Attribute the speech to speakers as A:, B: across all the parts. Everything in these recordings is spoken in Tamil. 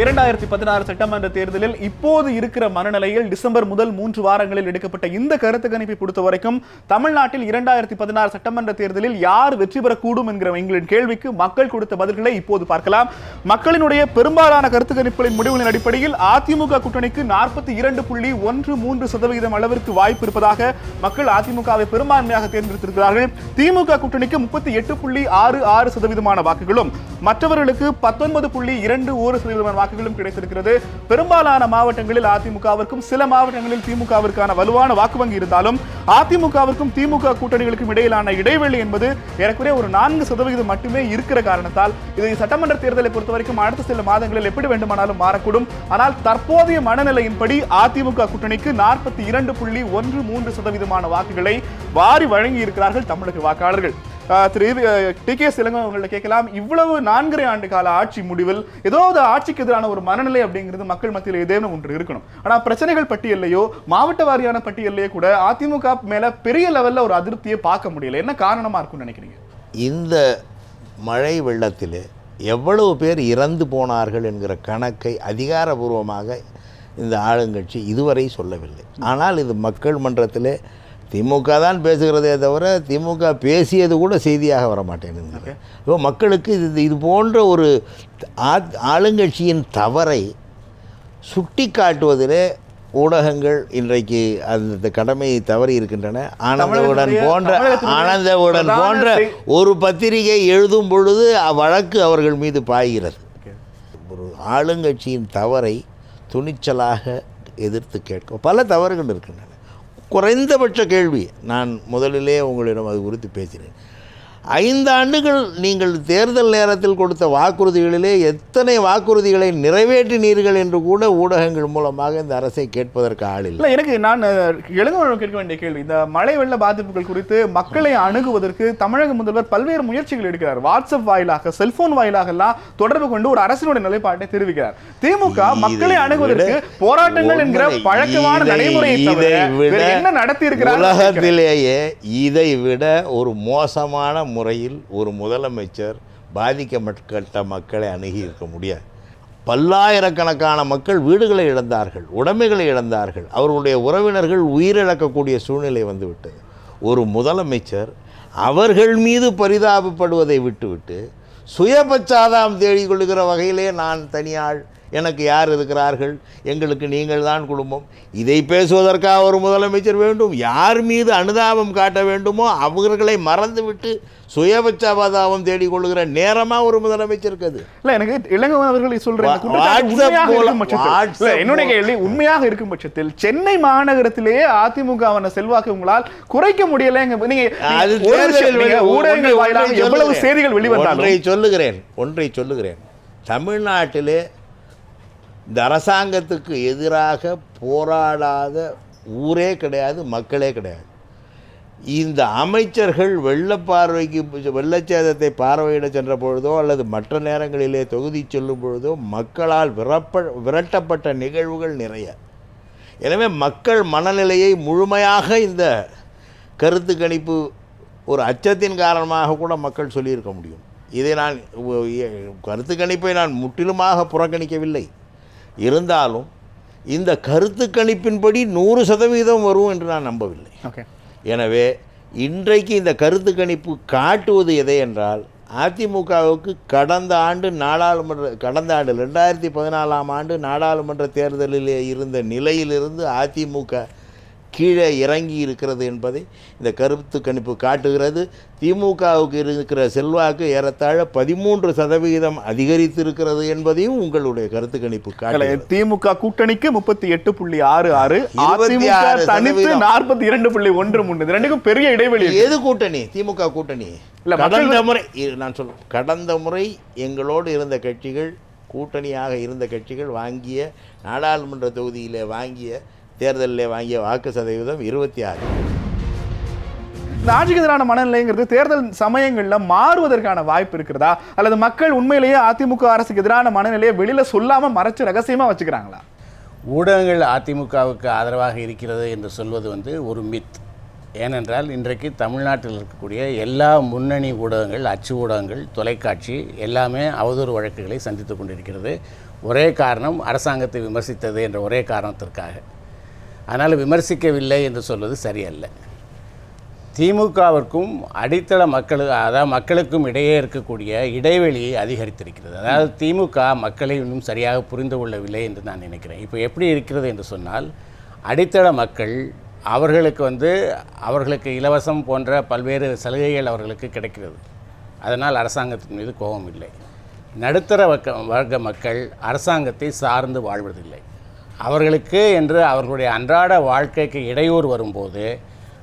A: இரண்டாயிரத்தி பதினாறு சட்டமன்ற தேர்தலில் இப்போது இருக்கிற மனநிலையில் டிசம்பர் முதல் மூன்று வாரங்களில் எடுக்கப்பட்ட இந்த கருத்து கணிப்பை பொறுத்த வரைக்கும் தமிழ்நாட்டில் இரண்டாயிரத்தி பதினாறு சட்டமன்ற தேர்தலில் யார் வெற்றி பெறக்கூடும் என்கிற எங்களின் கேள்விக்கு மக்கள் கொடுத்த பதில்களை இப்போது பார்க்கலாம். மக்களினுடைய பெரும்பாலான கருத்து கணிப்புகளின் முடிவுகளின் அடிப்படையில் அதிமுக கூட்டணிக்கு நாற்பத்தி இரண்டு புள்ளி ஒன்று மூன்று சதவிகிதம் அளவிற்கு வாய்ப்பு இருப்பதாக மக்கள் அதிமுகவை பெரும்பான்மையாக தேர்ந்தெடுத்திருக்கிறார்கள். திமுக கூட்டணிக்கு முப்பத்தி எட்டு புள்ளி ஆறு ஆறு சதவீதமான வாக்குகளும் மற்றவர்களுக்கு பத்தொன்பது புள்ளி இரண்டு ஒரு சதவீதமான வாக்குகளும் கிடைத்திருக்கிறது. பெரும்பாலான மாவட்டங்களில் அதிமுகவிற்கும் சில மாவட்டங்களில் திமுகவிற்கான வலுவான வாக்கு வங்கி இருந்தாலும் அதிமுகவிற்கும் திமுக கூட்டணிகளுக்கும் இடையிலான இடைவெளி என்பது ஏறக்குறைய ஒரு நான்கு சதவிகிதம் மட்டுமே இருக்கிற காரணத்தால் இதை சட்டமன்ற தேர்தலை பொறுத்த வரைக்கும் அடுத்த சில மாதங்களில் எப்படி வேண்டுமானாலும் மாறக்கூடும். ஆனால் தற்போதைய மனநிலையின்படி அதிமுக கூட்டணிக்கு நாற்பத்தி இரண்டு புள்ளி ஒன்று மூன்று சதவீதமான வாக்குகளை வாரி வழங்கி இருக்கிறார்கள் தமிழக வாக்காளர்கள். திரு டி. கே. சிலங்கம் அவங்கள்ட்ட கேட்கலாம். இவ்வளவு நான்கரை ஆண்டு கால ஆட்சி முடிவில் ஏதாவது ஆட்சிக்கு எதிரான ஒரு மனநிலை அப்படிங்கிறது மக்கள் மத்தியில் ஏதேனும் ஒன்று இருக்கணும். ஆனால் பிரச்சனைகள் பட்டியல்லையோ மாவட்ட வாரியான பட்டியல்லையோ கூட அதிமுக மேலே பெரிய லெவலில் ஒரு அதிருப்தியை பார்க்க முடியல. என்ன காரணமாக இருக்கும்னு நினைக்கிறீங்க?
B: இந்த மழை வெள்ளத்தில் எவ்வளவு பேர் இறந்து போனார்கள் என்கிற கணக்கை அதிகாரபூர்வமாக இந்த ஆளுங்கட்சி இதுவரை சொல்லவில்லை. ஆனால் இது மக்கள் மன்றத்தில் திமுக தான் பேசுகிறதே தவிர திமுக பேசியது கூட செய்தியாக வர மாட்டேங்குது இப்போ மக்களுக்கு இது இது போன்ற ஒரு ஆளுங்கட்சியின் தவறை சுட்டி காட்டுவதிலே ஊடகங்கள் இன்றைக்கு அந்த கடமையை தவறி இருக்கின்றன. ஆனந்தவுடன் போன்ற ஆனந்தவுடன் போன்ற ஒரு பத்திரிகை எழுதும் பொழுது வழக்கு அவர்கள் மீது பாய்கிறது. ஒரு ஆளுங்கட்சியின் தவறை துணிச்சலாக எதிர்த்து கேட்க பல தவறுகள் இருக்கின்றன. குறைந்தபட்ச கேள்வி. நான் முதலிலே உங்களிடம் அது குறித்து பேசினேன். ஐந்து ஆண்டுகள் நீங்கள் தேர்தல் நேரத்தில் கொடுத்த வாக்குறுதிகளிலே எத்தனை வாக்குறுதிகளை நிறைவேற்றினீர்கள் என்று கூட ஊடகங்கள் மூலமாக இந்த அரசை கேட்பதற்கு ஆள் இல்லை.
A: எனக்கு நான் இளங்கவனம் கேட்க வேண்டிய கேள்வி இந்த மழை வெள்ள பாதிப்புகள் குறித்து மக்களை அணுகுவதற்கு தமிழக முதல்வர் பல்வேறு முயற்சிகள் எடுக்கிறார். வாட்ஸ்அப் வாயிலாக செல்போன் வாயிலாக எல்லாம் தொடர்பு கொண்டு ஒரு அரசினுடைய நிலைப்பாட்டை தெரிவிக்கிறார். திமுக மக்களை அணுகுவதற்கு போராட்டங்கள் என்கிற பழக்கமான நடைமுறையை வேறு என்ன நடத்தி இருக்கிறார்
B: உலகத்திலேயே இதை விட ஒரு மோசமான முறையில் ஒரு முதலமைச்சர் பாதிக்கப்பட்ட மக்களை அணுகி இருக்க முடியாது. பல்லாயிரக்கணக்கான மக்கள் வீடுகளை இழந்தார்கள் உடைமைகளை இழந்தார்கள். அவர்களுடைய உறவினர்கள் உயிரிழக்கக்கூடிய சூழ்நிலை வந்துவிட்டது. ஒரு முதலமைச்சர் அவர்கள் மீது பரிதாபப்படுவதை விட்டுவிட்டு சுயபச்சாதாம் தேடிக் கொள்கிற வகையிலே நான் தனியாள் எனக்கு யார் இருக்கிறார்கள் எங்களுக்கு நீங்கள் தான் குடும்பம். இதை பேசுவதற்காக ஒரு முதலமைச்சர் வேண்டும். யார் மீது அனுதாபம் காட்ட வேண்டுமோ அவர்களை மறந்துவிட்டு சுயபச்சாபாதாபம் தேடிக் கொள்ளுகிற நேரமாக ஒரு முதலமைச்சருக்கு அது.
A: இல்ல எனக்கு இளங்கவன் அவர்கள் இல்ல, என்னுடைய. கேள்வி உண்மையாக இருக்கும் பட்சத்தில் சென்னை மாநகரத்திலேயே அதிமுகவான செல்வாக்கு உங்களால் குறைக்க முடியல. ஊடகங்கள் வாயிலாக எவ்வளவு. செய்திகள் வெளிவந்தாலும்
B: ஒன்றை சொல்லுகிறேன். ஒன்றை சொல்லுகிறேன். தமிழ்நாட்டிலே இந்த அரசாங்கத்துக்கு எதிராக போராடாத ஊரே கிடையாது மக்களே கிடையாது. இந்த அமைச்சர்கள் வெள்ளப்பார்வைக்கு வெள்ளச்சேதத்தை பார்வையிட சென்ற பொழுதோ அல்லது மற்ற நேரங்களிலே தொகுதி செல்லும் பொழுதோ மக்களால் விரப்ப விரட்டப்பட்ட நிகழ்வுகள் நிறைய. எனவே மக்கள் மனநிலையை முழுமையாக இந்த கருத்து கணிப்பு ஒரு அச்சத்தின் காரணமாக கூட மக்கள் சொல்லியிருக்க முடியும். இதை நான் கருத்து கணிப்பை நான் முற்றிலுமாக புறக்கணிக்கவில்லை. இருந்தாலும் இந்த கருத்து கணிப்பின்படி நூறு சதவீதம் வரும் என்று நான் நம்பவில்லை.
A: ஓகே.
B: எனவே இன்றைக்கு இந்த கருத்து கணிப்பு காட்டுவது எதை என்றால் அதிமுகவுக்கு கடந்த ஆண்டு நாடாளுமன்ற கடந்த ஆண்டு ரெண்டாயிரத்தி பதினாலாம் ஆண்டு நாடாளுமன்ற தேர்தலிலே இருந்த நிலையிலிருந்து அதிமுக கீழே இறங்கி இருக்கிறது என்பதை இந்த கருத்து கணிப்பு காட்டுகிறது. திமுகவுக்கு இருக்கிற செல்வாக்கு ஏறத்தாழ பதிமூன்று சதவிகிதம் அதிகரித்திருக்கிறது என்பதையும் உங்களுடைய கருத்து கணிப்பு காட்டுகிறது.
A: திமுக கூட்டணிக்கு முப்பத்தி எட்டு புள்ளி ஆறு ஆறு தனித்து. நாற்பத்தி இரண்டு புள்ளி ஒன்று இது ரெண்டுக்கும் பெரிய இடைவெளி.
B: எது கூட்டணி? திமுக கூட்டணி. கடந்த முறை நான் சொல்ல கடந்த முறை எங்களோடு இருந்த கட்சிகள் கூட்டணியாக இருந்த கட்சிகள் வாங்கிய நாடாளுமன்ற தொகுதியிலே வாங்கிய தேர்தலில் வாங்கிய வாக்கு சதவீதம் இருபத்தி ஆறு.
A: இந்த ஆட்சிக்கு எதிரான மனநிலைங்கிறது தேர்தல் சமயங்கள்ல மாறுவதற்கான வாய்ப்பு இருக்கிறதா? அல்லது மக்கள் உண்மையிலேயே அதிமுக அரசுக்கு எதிரான மனநிலையை வெளியில சொல்லாம மறைச்சு ரகசியமா வச்சுக்கிறாங்களா?
C: ஊடகங்கள் அதிமுகவுக்கு ஆதரவாக இருக்கிறது என்று சொல்வது வந்து ஒரு மித் ஏனென்றால் இன்றைக்கு தமிழ்நாட்டில் இருக்கக்கூடிய எல்லா முன்னணி ஊடகங்கள் அச்சு ஊடகங்கள் தொலைக்காட்சி எல்லாமே அவதூறு வழக்குகளை சந்தித்து கொண்டிருக்கிறது. ஒரே காரணம் அரசாங்கத்தை விமர்சித்தது என்ற ஒரே காரணத்திற்காக. அதனால் விமர்சிக்கவில்லை என்று சொல்வது சரியல்ல. திமுகவிற்கும் அடித்தள மக்களு அதாவது மக்களுக்கும் இடையே இருக்கக்கூடிய இடைவெளி அதிகரித்திருக்கிறது. அதாவது திமுக மக்களை இன்னும் சரியாக புரிந்து கொள்ளவில்லை என்று நான் நினைக்கிறேன். இப்போ எப்படி இருக்கிறது என்று சொன்னால் அடித்தள மக்கள் அவர்களுக்கு வந்து அவர்களுக்கு இலவசம் போன்ற பல்வேறு சலுகைகள் அவர்களுக்கு கிடைக்கிறது. அதனால் அரசாங்கத்தின் மீது கோபம் இல்லை நடுத்தர வர்க்க வர்க்க மக்கள் அரசாங்கத்தை சார்ந்து வாழ்வதில்லை. அவர்களுக்கு என்று அவர்களுடைய அன்றாட வாழ்க்கைக்கு இடையூறு வரும்போது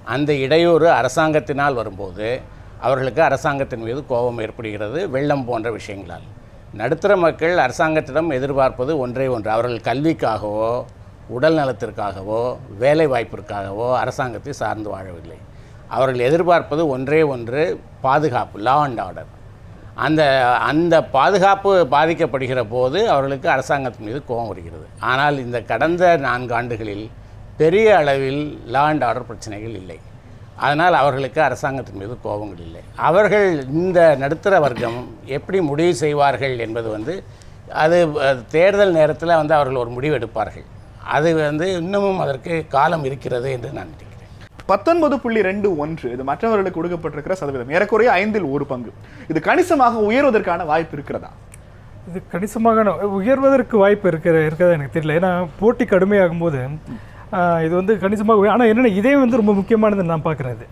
C: அந்த இடையூறு அரசாங்கத்தினால் வரும்போது அவர்களுக்கு அரசாங்கத்தின் மீது கோபம் ஏற்படுகிறது வெள்ளம் போன்ற விஷயங்களால். நடுத்தர மக்கள் அரசாங்கத்திடம் எதிர்பார்ப்பது ஒன்றே ஒன்று. அவர்கள் கல்விக்காகவோ உடல் நலத்திற்காகவோ வேலை வாய்ப்பிற்காகவோ அரசாங்கத்தை சார்ந்து வாழவில்லை. அவர்கள் எதிர்பார்ப்பது ஒன்றே ஒன்று பாதுகாப்பு லா அண்ட் ஆர்டர் அந்த அந்த பாதுகாப்பு பாதிக்கப்படுகிற போது அவர்களுக்கு அரசாங்கத்தின் மீது கோபம் வருகிறது. ஆனால் இந்த கடந்த நான்கு ஆண்டுகளில் பெரிய அளவில் லா அண்ட் ஆர்டர் பிரச்சனைகள் இல்லை. அதனால் அவர்களுக்கு அரசாங்கத்தின் மீது கோபங்கள் இல்லை. அவர்கள் இந்த நடுத்தர வர்க்கம் எப்படி முடிவு செய்வார்கள் என்பது வந்து அது தேர்தல் நேரத்தில் வந்து அவர்கள் ஒரு முடிவு எடுப்பார்கள். அது வந்து இன்னமும் அதற்கு காலம் இருக்கிறது என்று நான் நினைக்கிறேன்.
A: பத்தொன்பது புள்ளி ரெண்டு ஒன்று. இது மற்றவர்களுக்கு கொடுக்கப்பட்டிருக்கிற சதவீதம். ஏறக்குறைய ஐந்தில் ஒரு பங்கு. இது கணிசமாக உயர்வதற்கான வாய்ப்பு இருக்கிறதா?
D: இது கணிசமாக உயர்வதற்கு வாய்ப்பு இருக்கிற இருக்கிறதா எனக்கு தெரியல. ஏன்னா போட்டி கடுமையாகும் போது இது வந்து கணிசமாக ஆனால் என்னென்ன இதே வந்து ரொம்ப முக்கியமானது நான் பார்க்குறேன் இது.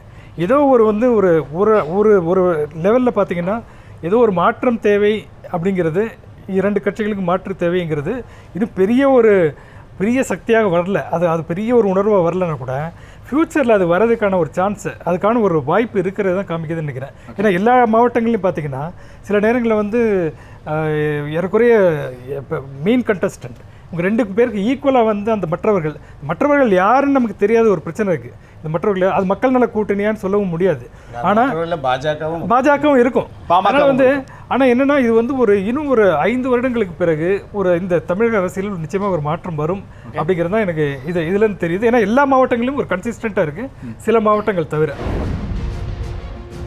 D: ஏதோ ஒரு வந்து ஒரு ஒரு ஒரு ஒரு லெவலில் பார்த்தீங்கன்னா ஏதோ ஒரு மாற்றம் தேவை அப்படிங்கிறது இரண்டு கட்சிகளுக்கு மாற்று தேவைங்கிறது இது பெரிய ஒரு பெரிய சக்தியாக வரல. அது அது பெரிய ஒரு உணர்வாக வரலன்னா கூட ஃப்யூச்சரில் அது வரதுக்கான ஒரு சான்ஸ் அதுக்கான ஒரு வாய்ப்பு இருக்கிறது தான் காமிக்குதுன்னு நினைக்கிறேன். ஏன்னா எல்லா மாவட்டங்களையும் பார்த்தீங்கன்னா சில நேரங்களில் வந்து ஏறக்குறைய இப்போ மெயின் கண்டஸ்டன்ட் உங்கள் ரெண்டு பேருக்கு ஈக்குவலாக வந்து அந்த மற்றவர்கள் மற்றவர்கள் யாருன்னு நமக்கு தெரியாத ஒரு பிரச்சனை இருக்குது இந்த மற்றவர்கள் அது மக்கள் நல கூட்டணியான்னு சொல்லவும் முடியாது. ஆனால்
C: பாஜகவும்
D: பாஜகவும் இருக்கும். ஆனால் வந்து ஆனால் என்னன்னா இது வந்து ஒரு இன்னும் ஒரு ஐந்து வருடங்களுக்கு பிறகு ஒரு இந்த தமிழக அரசியலில் நிச்சயமாக ஒரு மாற்றம் வரும் அப்படிங்கிறது தான் எனக்கு இது இதுலேருந்து தெரியுது. ஏன்னா எல்லா மாவட்டங்களிலும் ஒரு கன்சிஸ்டண்ட்டாக இருக்குது சில மாவட்டங்கள் தவிர.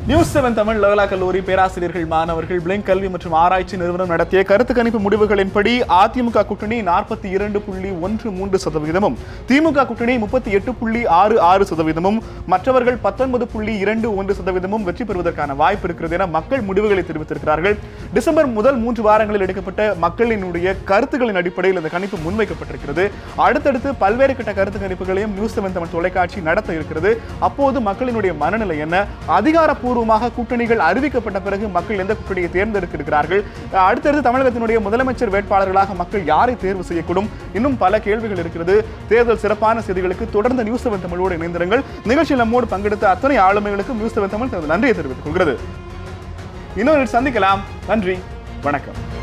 A: நியூஸ் செவன் தமிழ் லோலா கல்லூரி பேராசிரியர்கள் மாணவர்கள் பிளிங்க் கல்வி மற்றும் ஆராய்ச்சி நிறுவனம் நடத்திய கருத்து கணிப்பு முடிவுகளின்படி அதிமுக கூட்டணி நாற்பத்தி இரண்டு புள்ளி ஒன்று மூன்று சதவீதமும் திமுக கூட்டணி முப்பத்தி எட்டு புள்ளி ஆறு ஆறு சதவீதமும் மற்றவர்கள் பத்தொன்பது புள்ளி இரண்டு ஒன்று சதவீதமும் வெற்றி பெறுவதற்கான வாய்ப்பு இருக்கிறது என மக்கள் முடிவுகளை தெரிவித்திருக்கிறார்கள். டிசம்பர் முதல் மூன்று வாரங்களில் எடுக்கப்பட்ட மக்களினுடைய கருத்துக்களின் அடிப்படையில் இந்த கணிப்பு முன்வைக்கப்பட்டிருக்கிறது. அடுத்தடுத்து பல்வேறு கட்ட கருத்து கணிப்புகளையும் நியூஸ் செவன் தமிழ் தொலைக்காட்சி நடத்த இருக்கிறது. அப்போது மக்களினுடைய மனநிலை என்ன? அதிகாரப்பூர்வமாக கூட்டணிகள் அறிவிக்கப்பட்ட பிறகு மக்கள் எந்த கூட்டணியை தேர்ந்தெடுக்க அடுத்தடுத்து தமிழகத்தினுடைய முதலமைச்சர் வேட்பாளர்களாக மக்கள் யாரை தேர்வு செய்யக்கூடும்? இன்னும் பல கேள்விகள் இருக்கிறது. தேர்தல் சிறப்பான செய்திகளுக்கு தொடர்ந்து நியூஸ் செவன் தமிழோடு இணைந்திருங்கள். நிகழ்ச்சியில் நம்மோடு பங்கெடுத்த அத்தனை ஆளுமைகளுக்கும் நியூஸ் செவன் தமிழ் தனது நன்றியை தெரிவித்துக் கொள்கிறது. இன்னொரு சந்திக்கலாம். நன்றி. வணக்கம்.